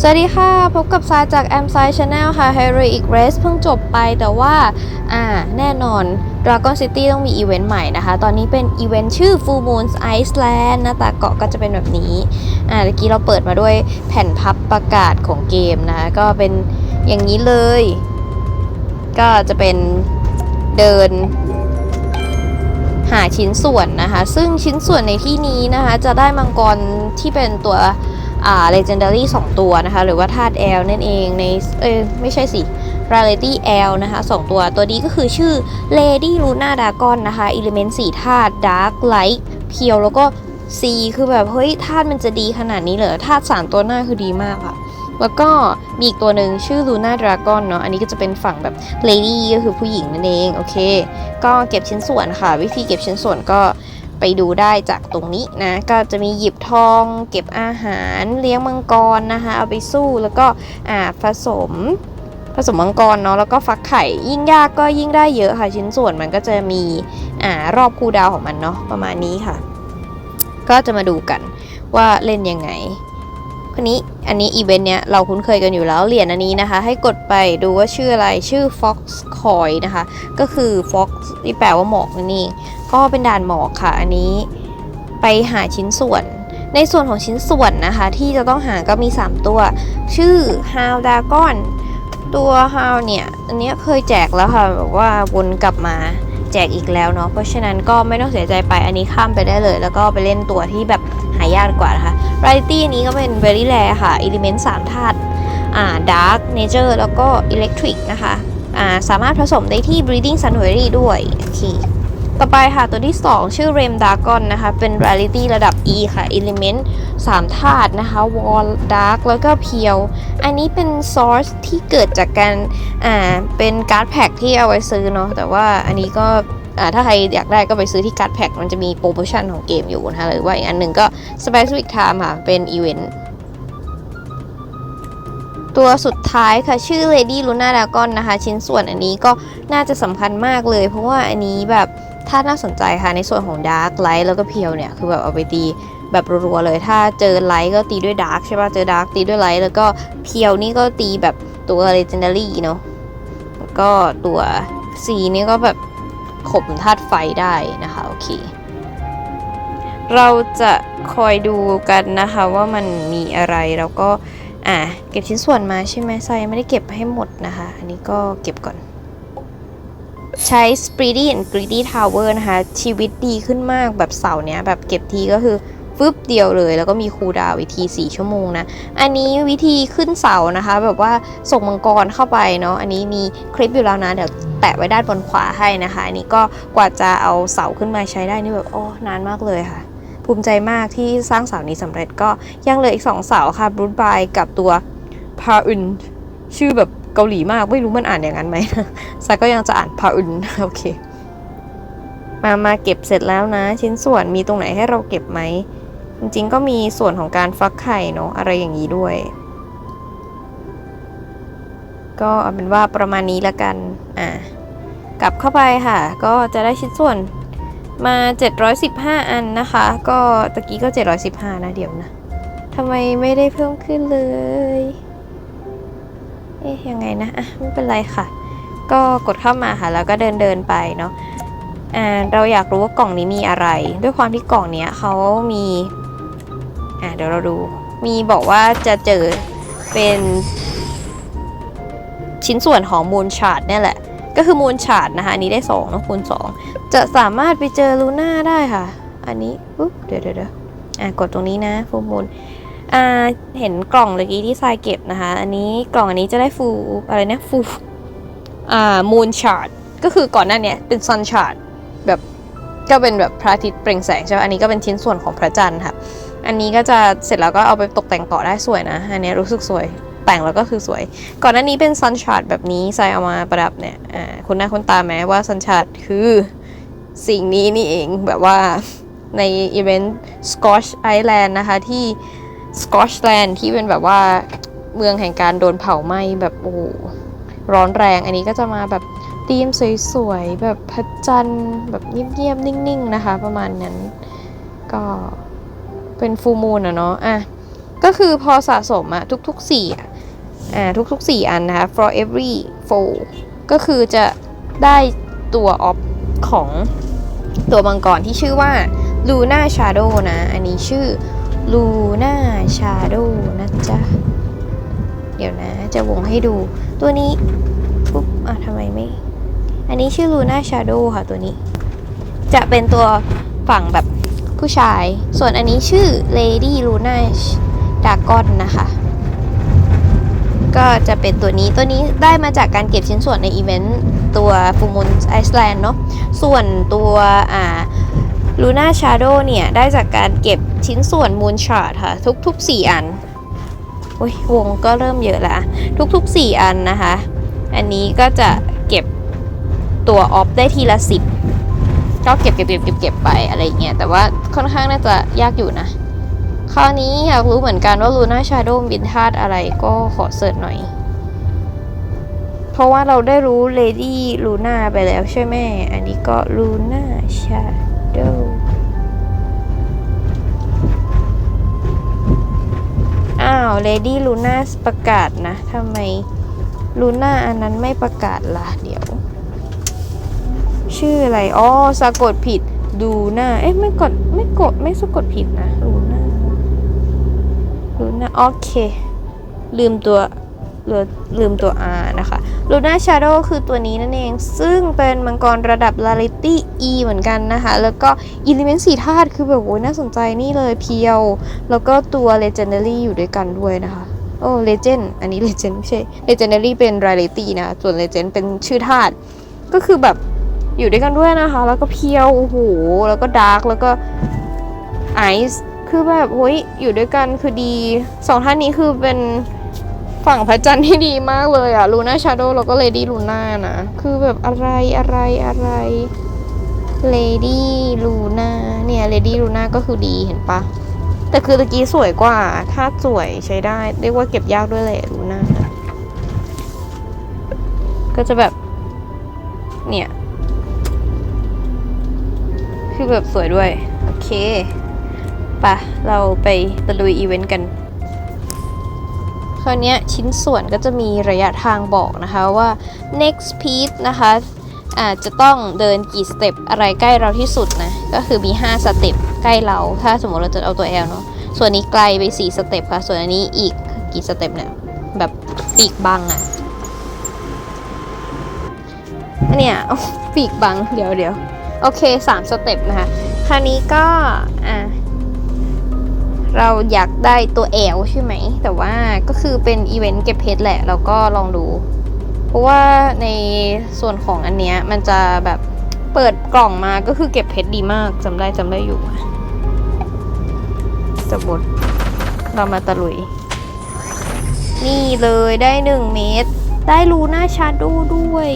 สวัสดีค่ะ พบกับซายจาก a m s i Channel ค่ะ Heroic Race เพิ่งจบไปแต่ว่า อ่า แน่นอน Dragon City ต้องมีอีเวนต์ใหม่นะคะ ตอนนี้เป็นอีเวนต์ชื่อ Full Moon Iceland หน้าตาเกาะก็จะเป็นแบบนี้ อ่าเมื่อกี้เราเปิดมาด้วยแผ่นพับประกาศของเกมนะ ก็เป็นอย่างนี้เลย ก็จะเป็นเดิน หาชิ้นส่วนนะคะ ซึ่งชิ้นส่วนในที่นี้นะคะ จะได้มังกรที่เป็นตัว อ่า legendary 2ตัวนะคะ หรือว่าธาตุ L นั่นเองในเอ้ไม่ใช่สิ rarity L นะคะ2ตัวตัวนี้ก็คือชื่อ Lady Luna Dragon นะคะ element 4ธาตุ Dark Light เพียวแล้วก็ C คือแบบ เฮ้ยธาตุมันจะดีขนาดนี้เหรอธาตุ3ตัวหน้าคือดีมากค่ะแล้วก็มีอีกตัวหนึ่งชื่อ Luna Dragon เนาะอันนี้ก็จะเป็นฝั่งแบบ Lady ก็คือผู้หญิงนั่นเอง โอเค ก็เก็บชิ้นส่วนค่ะ วิธีเก็บชิ้นส่วนก็ ไปดูได้จากตรงนี้นะก็จะมีหยิบทอง เก็บอาหารเลี้ยงมังกรนะคะ เอาไปสู้แล้วก็อ่าผสมผสมมังกรเนาะแล้วก็ฟักไข่ยิ่งยากก็ยิ่งได้เยอะค่ะชิ้นส่วนมันก็จะมีอ่ารอบคูดาวของมันเนาะประมาณนี้ค่ะ ก็จะมาดูกันว่าเล่นยังไงคนนี้อันนี้อีเวนต์เนี้ยเราคุ้นเคยกันอยู่แล้วเหรียญอันนี้นะคะ ให้กดไปดูว่าชื่ออะไรชื่อ Fox Coin นะคะ ก็คือ Fox ที่แปลว่าหมอกนั่นเอง ก็เป็นด่านหมอกค่ะ อันนี้ไปหาชิ้นส่วน ในส่วนของชิ้นส่วนนะคะ ที่จะต้องหาก็มี 3 ตัว ชื่อ How Dragon ตัว How เนี่ย อันนี้เคยแจกแล้วค่ะแบบว่าวนกลับมาแจกอีกแล้วเนาะเพราะฉะนั้นก็ไม่ต้องเสียใจไปอันนี้ข้ามไปได้เลย แล้วก็ไปเล่นตัวที่แบบหายากกว่านะคะ r a r i t y อันนี้ก็เป็น very rare ค่ะ element 3ธาตุอ่า dark nature แล้วก็ electric นะคะอ่าสามารถผสมได้ที่ breeding sanctuary ด้วยโอเค ต่อไปค่ะตัวที่ 2 ชื่อ Rem Dragon นะคะ เป็น rarity ระดับ E ค่ะ element 3 ธาตุนะคะ wall dark แล้วก็เพียว อันนี้เป็น source ที่เกิดจากการอ่าเป็นการ์ดแพ็กที่เอาไว้ซื้อเนาะแต่ว่าอันนี้ก็อ่าถ้าใครอยากได้ก็ไปซื้อที่การ์ดแพ็กมันจะมีโปรโมชั่นของเกมอยู่นะคะหรือว่าอีกอันหนึ่งก็ Specific Time ค่ะ เป็นอีเวนต์ตัวสุดท้ายค่ะชื่อ Lady Luna Dragon นะคะ ชิ้นส่วนอันนี้ก็น่าจะสำคัญมากเลย เพราะว่าอันนี้แบบ ถ้าน่าสนใจค่ะในส่วนของ Dark Light แล้วก็เพียวเนี่ยคือแบบเอาไปตีแบบรัวๆเลย ถ้าเจอไลท์ก็ตีด้วย Dark ใช่ป่ะเจอ Dark ตีด้วยไลท์แล้วก็เพียวนี่ก็ตีแบบตัว Legendary เนาะก็ตัว C นี่ก็แบบข่มธาตุไฟได้นะคะโอเคเราจะคอยดูกันนะคะว่ามันมีอะไรแล้วก็อะเก็บชิ้นส่วนมาใช่ไหมไซยังไม่ได้เก็บให้หมดนะคะ อันนี้ก็เก็บก่อน ใช้ Speedy and Greedy Tower นะคะ ชีวิตดีขึ้นมากแบบเสาเนี้ย แบบเก็บทีก็คือฟึบเดียวเลย แล้วก็มีคูดาวน์อี4 ชั่วโมงนะ อันนี้วิธีขึ้นเสานะคะ แบบว่าส่งมังกรเข้าไปเนาะอันนี้มีคลิปอยู่แล้วนะ เดี๋ยวแตะไว้ด้านบนขวาให้นะคะ อันนี้ก็กว่าจะเอาเสาขึ้นมาใช้ได้นี่แบบโอ้นานมากเลยค่ะ ภูมิใจมากที่สร้างเสานี้สำเร็จก็ยังเหลืออีก 2 เสาค่ะบรูดบายกับตัวพาอุนชื่อแบบ เกาหลีมากไม่รู้มันอ่านอย่างนั้นไหมซาก็ยังจะอ่านพาอุนโอเค มามาเก็บเสร็จแล้วนะ ชิ้นส่วนมีตรงไหนให้เราเก็บไหมจริงๆก็มีส่วนของการฟักไข่เนาะอะไรอย่างนี้ด้วย ก็เอาเป็นว่าประมาณนี้ละกันอะกลับเข้าไปค่ะ ก็จะได้ชิ้นส่วนมา 715 อันนะคะ ก็ตะกี้ก็ 715 นะเดี๋ยวนะทำไมไม่ได้เพิ่มขึ้นเลย อ๊ะยังไงนะอะไม่เป็นไรค่ะ ก็กดเข้ามาค่ะ แล้วก็เดินเดินไปเนาะอ่าเราอยากรู้ว่ากล่องนี้มีอะไร ด้วยความที่กล่องเนี้ยเขามีอ่าเดี๋ยวเราดูมีบอกว่าจะเจอเป็นชิ้นส่วนของมูลชาร์ดเนี่ยแหละ ก็คือมูลชาร์ดนะคะ อันนี้ได้2นะคูณ2 จะสามารถไปเจอลูน่าได้ค่ะ อันนี้ปุ๊บเดี๋ยวเดี๋ยวเดี๋ยวอะกดตรงนี้นะฟูมูล เห็นกล่องเมื่อกี้ที่ทรายเก็บนะคะ อันนี้กล่องอันนี้จะได้ฟูอะไรนะฟูอ่ามูนชาร์ดก็คือก่อนหน้าเนี้ยเป็นซันชาร์ดแบบก็เป็นแบบพระอาทิตย์เปล่งแสงใช่ไหมอันนี้ก็เป็นชิ้นส่วนของพระจันทร์ค่ะ อันนี้ก็จะเสร็จแล้วก็เอาไปตกแต่งเกาะได้สวยนะ อันนี้รู้สึกสวยแต่งแล้วก็คือสวย ก่อนหน้านี้เป็นซันชาร์ดแบบนี้ใส่เอามาประดับเนี่ยคุณหน้าคุณตาไหมว่าซันชาร์ดคือสิ่งนี้นี่เองแบบว่าในอีเวนต์ Scotch Island นะคะที่ Scotland ที่เป็นแบบว่าเมืองแห่งการโดนเผาไหม้แบบโอ้ร้อนแรงอันนี้ก็จะมาแบบธีมสวยๆ แบบพระจันทร์แบบเงียบๆ นิ่งๆ นะคะ ประมาณนั้น ก็เป็นฟูมูลอะเนาะอะก็คือพอสะสมอะทุกๆ4อะอ่าทุกๆ 4 อันนะคะ for every four ก็คือจะได้ตัวออฟของตัวมังกรที่ชื่อว่า Luna Shadow นะ อันนี้ชื่อ Luna Shadow นะจ๊ะ เดี๋ยวนะ จะวงให้ดู ตัวนี้ ปุ๊บ อะทำไมไม่ อันนี้ชื่อ Luna Shadow ค่ะตัวนี้ จะเป็นตัวฝั่งแบบผู้ชาย ส่วนอันนี้ชื่อ Lady Luna Dragon นะคะ ก็จะเป็นตัวนี้ ตัวนี้ได้มาจากการเก็บชิ้นส่วนในอีเวนต์ตัว Full Moon Iceland เนาะ ส่วนตัวอ่า Luna Shadow เนี่ย ได้จากการเก็บชิ้นส่วน Moon Shard ค่ะ ทุกๆ 4 อันโอ้ยวงก็เริ่มเยอะละทุกๆ 4 อันนะคะ อันนี้ก็จะเก็บตัวออฟได้ทีละ 10 ก็เก็บเก็บเก็บเก็บเก็บไปอะไรเงี้ย แต่ว่าค่อนข้างน่าจะยากอยู่นะคราวนี้อยากรู้เหมือนกันว่า Luna Shadow บินธาตุอะไรก็ขอเสิร์ชหน่อย เพราะว่าเราได้รู้ Lady Luna ไปแล้วใช่ไหม อันนี้ก็ Luna go. อ้าว Lady Luna ประกาศนะทำไม Luna อันนั้นไม่ประกาศล่ะเดี๋ยว ชื่ออะไร อ๋อ สะกดผิดดูหน้า เอ๊ะไม่กดไม่กดไม่สะกดผิดนะดูน้าดูน้าโอเค ลืมตัวลืมลืมตัว R นะคะ Luna Shadow คือตัวนี้นั่นเอง ซึ่งเป็นมังกรระดับ Rarity E เหมือนกันนะคะ แล้วก็ Element สีธาตุคือแบบโอ้ยน่าสนใจนี่เลยเพียว แล้วก็ตัว Legendary อยู่ด้วยกันด้วยนะคะ โอ้ Legend อันนี้ Legend ไม่ใช่ Legendary เป็น Rarity นะ ส่วน Legend เป็นชื่อธาตุก็คือแบบอยู่ด้วยกันด้วยนะคะ แล้วก็เพียวโอ้โหแล้วก็ดาร์กแล้วก็ไอซ์คือแบบโอ้ยอยู่ด้วยกันคือดีสองท่านนี้คือเป็น ฝั่งพระจันทร์ที่ดีมากเลยอะลูน่าชาโดแล้วก็เลดี้ลูน่านะ คือแบบอะไรอะไรอะไรเลดี้ลูน่าเนี่ยเลดี้ลูน่าก็คือดีเห็นปะแต่คือตะกี้สวยกว่าถ้าสวยใช้ได้ เรียกว่าเก็บยากด้วยแหละลูน่าก็จะแบบ เนี่ย คือแบบสวยด้วย โอเคปะเราไปตะลุยอีเวนต์กัน ราวนี้ชิ้นส่วนก็จะมีระยะทางบอกนะคะว่า next piece นะคะอาจจะต้องเดินกี่สเต็ปอะไรใกล้เราที่สุดนะก็คือมี 5 สเต็ปใกล้เราถ้าสมมติเราจะเอาตัว L เนาะส่วนนี้ไกลไป 4 สเต็ปค่ะ ส่วนอันนี้อีกกี่สเต็ปเนี่ยแบบปีกบังอะอันเนี่ยปีกบังเดี๋ยวเดี๋ยวโอเค 3 สเต็ปนะคะคราวนี้ก็อะ เราอยากได้ตัวแอลใช่ไหม แต่ว่าก็คือเป็นอีเวนต์เก็บเพชรแหละ เราก็ลองดู เพราะว่าในส่วนของอันเนี้ยมันจะแบบเปิดกล่องมาก็คือเก็บเพชรดีมากจำได้จำได้อยู่จะบดเรามาตะลุย นี่เลยได้1เมตรได้ลูน่าชาโดด้วย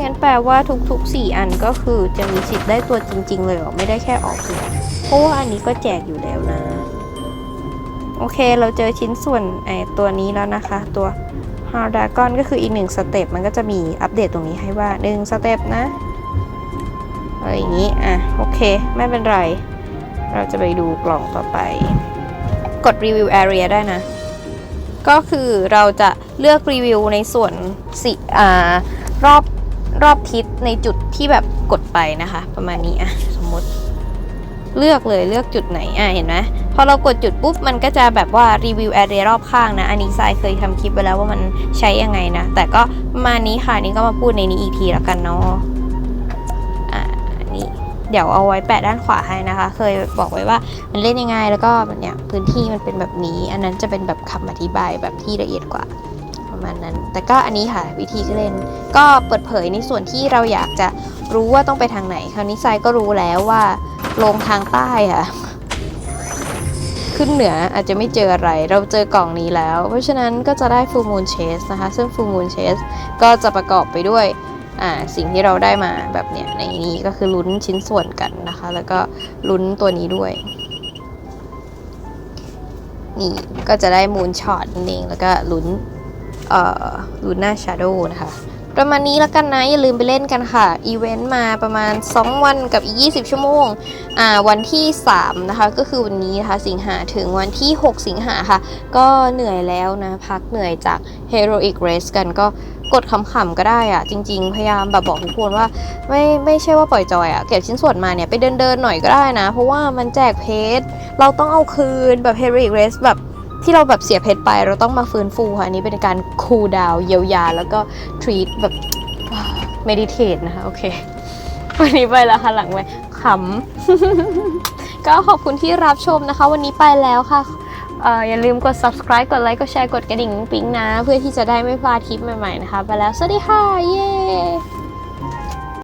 งั้นแปลว่าทุกๆ 4 อันก็คือจะมีสิทธิ์ได้ตัวจริง ๆ เลยเหรอ ไม่ได้แค่ออกเลยเพราะว่าอันนี้ก็แจกอยู่แล้วนะ โอเคเราเจอชิ้นส่วนไอตัวนี้แล้วนะคะ ตัว h a r d a g o n ก็คืออีกหนึ่งสเต็ปมันก็จะมีอัปเดตตรงนี้ให้ว่า1สเต็ปนะอะไรอย่างนี้ อะ โอเค ไม่เป็นไร เราจะไปดูกล่องต่อไป กดรีวิว area ได้นะ ก็คือเราจะเลือกรีวิวในส่วนสิอ่ารอบ รอบทิศในจุดที่แบบกดไปนะคะ ประมาณนี้อะสมมติ เลือกเลยเลือกจุดไหนอะเห็นไหมพอเรากดจุดปุ๊บมันก็จะแบบว่ารีวิวแอเรียรอบข้างนะ อันนี้ทรายเคยทำคลิปไปแล้วว่ามันใช้ยังไงนะ แต่ก็มานี้ค่ะนี่ก็มาพูดในนี้อีกทีแล้วกันเนาะอ่านี่เดี๋ยวเอาไว้แปะด้านขวาให้นะคะ เคยบอกไว้ว่ามันเล่นยังไงแล้วก็เนี่ยพื้นที่มันเป็นแบบนี้ อันนั้นจะเป็นแบบคำอธิบายแบบที่ละเอียดกว่า ประมาณนั้น แต่ก็อันนี้ค่ะวิธีเล่น ก็เปิดเผยในส่วนที่เราอยากจะรู้ว่าต้องไปทางไหน คราวนี้ทรายก็รู้แล้วว่าลงทางใต้ค่ะ ขึ้นเหนืออาจจะไม่เจออะไร เราเจอกล่องนี้แล้ว เพราะฉะนั้นก็จะได้ Full Moon Chase นะคะ ซึ่ง Full Moon Chase ก็จะประกอบไปด้วยสิ่งที่เราได้มาแบบเนี้ยในนี้ก็คือลุ้นชิ้นส่วนกันนะคะ แล้วก็ลุ้นตัวนี้ด้วย นี่ก็จะได้ Moon Shot นั่นเองแล้วก็ลุ้น เอ่อ Luna Shadow นะคะ ประมาณนี้แล้วกันนะ อย่าลืมไปเล่นกันค่ะ อีเวนต์มาประมาณ 2 วันกับอีก 20 ชั่วโมง อ่า วันที่ 3 นะคะ ก็คือวันนี้นะคะ สิงหาถึงวันที่ 6 สิงหาค่ะ ก็เหนื่อยแล้วนะ พักเหนื่อยจาก Heroic Race กันก็กดขำๆก็ได้อะจริง ๆ พยายามแบบบอกทุกคนว่า ไม่ไม่ใช่ว่าปล่อยจอยอะเก็บชิ้นส่วนมาเนี่ย ไปเดินเดินๆหน่อยก็ได้นะ เพราะว่ามันแจกเพชรเราต้องเอาคืนแบบ Heroic Race แบบ ที่เราแบบเสียเพชรไปเราต้องมาฟื้นฟูค่ะอันนี้เป็นการคูลดาวเยียวยา แล้วก็ทรีตแบบเมดิเทตนะคะ โอเค วันนี้ไปแล้วค่ะหลังไว้ขำ ก็ขอบคุณที่รับชมนะคะ วันนี้ไปแล้วค่ะเอ่ออย่าลืมกด subscribe กดไลค์กดแชร์กดกระดิ่งปิ๊งนะ เพื่อที่จะได้ไม่พลาดคลิปใหม่ๆนะคะ ไปแล้ว สวัสดีค่ะ เย้